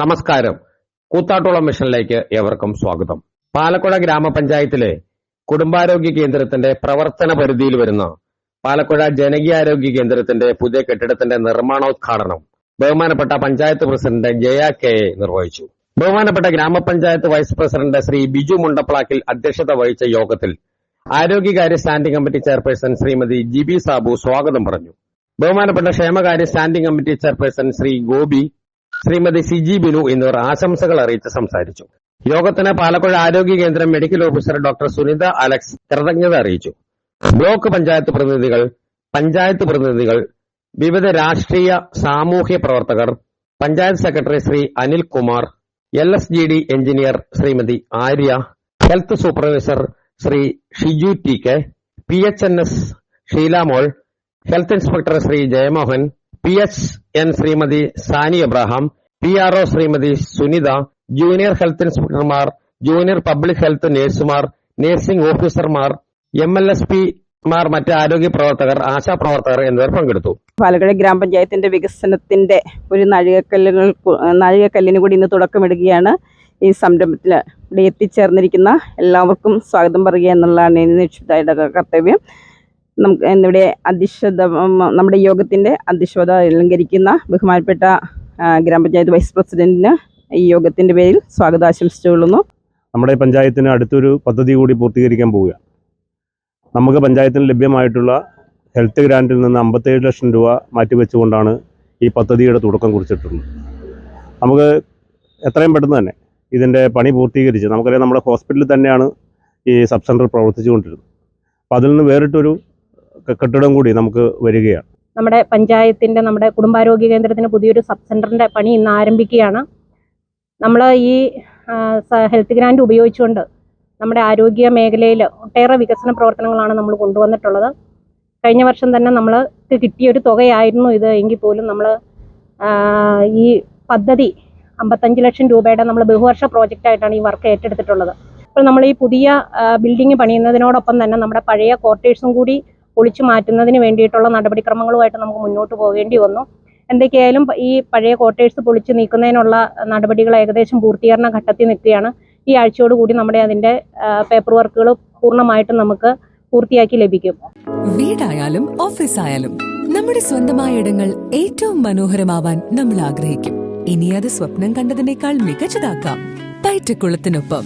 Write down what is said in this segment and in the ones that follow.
നമസ്കാരം. കൂത്താട്ടോളം മിഷനിലേക്ക് ഏവർക്കും സ്വാഗതം. പാലക്കുഴ ഗ്രാമപഞ്ചായത്തിലെ കുടുംബാരോഗ്യ കേന്ദ്രത്തിന്റെ പ്രവർത്തന പരിധിയിൽ വരുന്ന പാലക്കുഴ ജനകീയാരോഗ്യ കേന്ദ്രത്തിന്റെ പുതിയ കെട്ടിടത്തിന്റെ നിർമ്മാണോദ്ഘാടനം ബഹുമാനപ്പെട്ട panchayat president Jaya K A നിർവഹിച്ചു. ബഹുമാനപ്പെട്ട ഗ്രാമപഞ്ചായത്ത് വൈസ് പ്രസിഡന്റ് ശ്രീ ബിജു മുണ്ടപ്ലാക്കിൽ അധ്യക്ഷത വഹിച്ച യോഗത്തിൽ ആരോഗ്യകാര്യ standing committee chairperson Shrimati Jiby Sabu സ്വാഗതം പറഞ്ഞു. ബഹുമാനപ്പെട്ട ക്ഷേമകാര്യ standing committee chairperson Shri Gopi Shrimati Siji Binu എന്നിവർ ആശംസകൾ അറിയിച്ച് സംസാരിച്ചു. യോഗത്തിന് പാലക്കുഴ ആരോഗ്യ കേന്ദ്രം medical officer doctor Sunitha Alex കൃതജ്ഞത അറിയിച്ചു. ബ്ലോക്ക് പഞ്ചായത്ത് പ്രതിനിധികൾ പഞ്ചായത്ത് പ്രതിനിധികൾ വിവിധ രാഷ്ട്രീയ സാമൂഹ്യ പ്രവർത്തകർ panchayat secretary Shri Anil Kumar L S G D engineer Shrimati Arya health supervisor Shri Shiju T K P H N S Sheelamol health inspector Shri Jayamohan P H N Shrimati Sani Abraham P R O Shrimati Sunitha junior health ഇൻസ്പെക്ടർമാർ junior public health നഴ്സുമാർ nursing ഓഫീസർമാർ M L S P മാർ മറ്റ് ആരോഗ്യ പ്രവർത്തകർ ആശാ പ്രവർത്തകർ എന്നിവർ പങ്കെടുത്തു. പാലക്കാട് ഗ്രാമപഞ്ചായത്തിന്റെ വികസനത്തിന്റെ ഒരു നാഴികക്കല്ലുകൾ നാഴികക്കല്ലിന് കൂടി ഇന്ന് തുടക്കമിടുകയാണ്. ഈ സംരംഭത്തിൽ ഇവിടെ എത്തിച്ചേർന്നിരിക്കുന്ന എല്ലാവർക്കും സ്വാഗതം പറയുക എന്നുള്ളതാണ് ഇനി നിക്ഷിതായുടെ കർത്തവ്യം. നമുക്ക് ഇന്നിവിടെ അധ്യക്ഷത നമ്മുടെ യോഗത്തിന്റെ അധ്യക്ഷത അലങ്കരിക്കുന്ന ബഹുമാനപ്പെട്ട ഗ്രാമപഞ്ചായത്ത് വൈസ് പ്രസിഡന്റിന് ഈ യോഗത്തിന്റെ പേരിൽ സ്വാഗതം ആശംസിച്ചുകൊള്ളുന്നു നമ്മുടെ പഞ്ചായത്തിന് അടുത്തൊരു പദ്ധതി കൂടി പൂർത്തീകരിക്കാൻ പോവുകയാണ് നമുക്ക് പഞ്ചായത്തിന് ലഭ്യമായിട്ടുള്ള ഹെൽത്ത് ഗ്രാന്റിൽ നിന്ന് അമ്പത്തേഴ് ലക്ഷം രൂപ മാറ്റിവെച്ചുകൊണ്ടാണ് ഈ പദ്ധതിയുടെ തുടക്കം കുറിച്ചിട്ടുള്ളത്. നമുക്ക് എത്രയും പെട്ടെന്ന് തന്നെ ഇതിന്റെ പണി പൂർത്തീകരിച്ച് നമുക്കറിയാം നമ്മുടെ ഹോസ്പിറ്റലിൽ തന്നെയാണ് ഈ സബ് സെന്റർ പ്രവർത്തിച്ചുകൊണ്ടിരുന്നത്. അപ്പോൾ അതിൽ നിന്ന് വേറിട്ടൊരു കെട്ടിടം കൂടി നമുക്ക് വരികയാണ്. നമ്മുടെ പഞ്ചായത്തിന്റെ നമ്മുടെ കുടുംബാരോഗ്യ കേന്ദ്രത്തിന് പുതിയൊരു സബ് സെന്ററിന്റെ പണി ഇന്ന് ആരംഭിക്കുകയാണ്. നമ്മൾ ഈ ഹെൽത്ത് ഗ്രാൻഡ് ഉപയോഗിച്ചുകൊണ്ട് നമ്മുടെ ആരോഗ്യ മേഖലയിൽ ഒട്ടേറെ വികസന പ്രവർത്തനങ്ങളാണ് നമ്മൾ കൊണ്ടുവന്നിട്ടുള്ളത്. കഴിഞ്ഞ വർഷം തന്നെ നമ്മൾ കിട്ടിയൊരു തുകയായിരുന്നു ഇത്. എങ്കിൽ പോലും നമ്മൾ ഈ പദ്ധതി അമ്പത്തഞ്ച് ലക്ഷം രൂപയുടെ നമ്മൾ ബഹുവർഷ പ്രോജക്റ്റായിട്ടാണ് ഈ വർക്ക് ഏറ്റെടുത്തിട്ടുള്ളത്. അപ്പോൾ നമ്മൾ ഈ പുതിയ ബിൽഡിംഗ് പണിയുന്നതിനോടൊപ്പം തന്നെ നമ്മുടെ പഴയ ക്വാർട്ടേഴ്സും കൂടി പൊളിച്ചു മാറ്റുന്നതിന് വേണ്ടിയിട്ടുള്ള നടപടിക്രമങ്ങളുമായിട്ട് നമുക്ക് മുന്നോട്ട് പോകേണ്ടി വന്നു. എന്തൊക്കെയായാലും ഈ പഴയ ക്വാർട്ടേഴ്സ് പൊളിച്ചു നീക്കുന്നതിനുള്ള നടപടികൾ ഏകദേശം പൂർത്തീകരണ ഘട്ടത്തിൽ നിൽക്കുകയാണ്. ഈ ആഴ്ചയോടുകൂടി നമ്മുടെ അതിന്റെ പേപ്പർ വർക്കുകൾ പൂർണമായിട്ടും നമുക്ക് പൂർത്തിയാക്കി ലഭിക്കും. വീടായാലും ഓഫീസ് ആയാലും നമ്മുടെ സ്വന്തമായ ഇടങ്ങൾ ഏറ്റവും മനോഹരമാവാൻ നമ്മൾ ആഗ്രഹിക്കും. ഇനി അത് സ്വപ്നം കണ്ടതിനേക്കാൾ മികച്ചതാക്കാം. പയറ്റക്കുളത്തിനൊപ്പം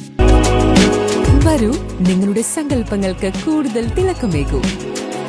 വരൂ നിങ്ങളുടെ സങ്കല്പങ്ങൾക്ക് കൂടുതൽ തിളക്കമേകൂ.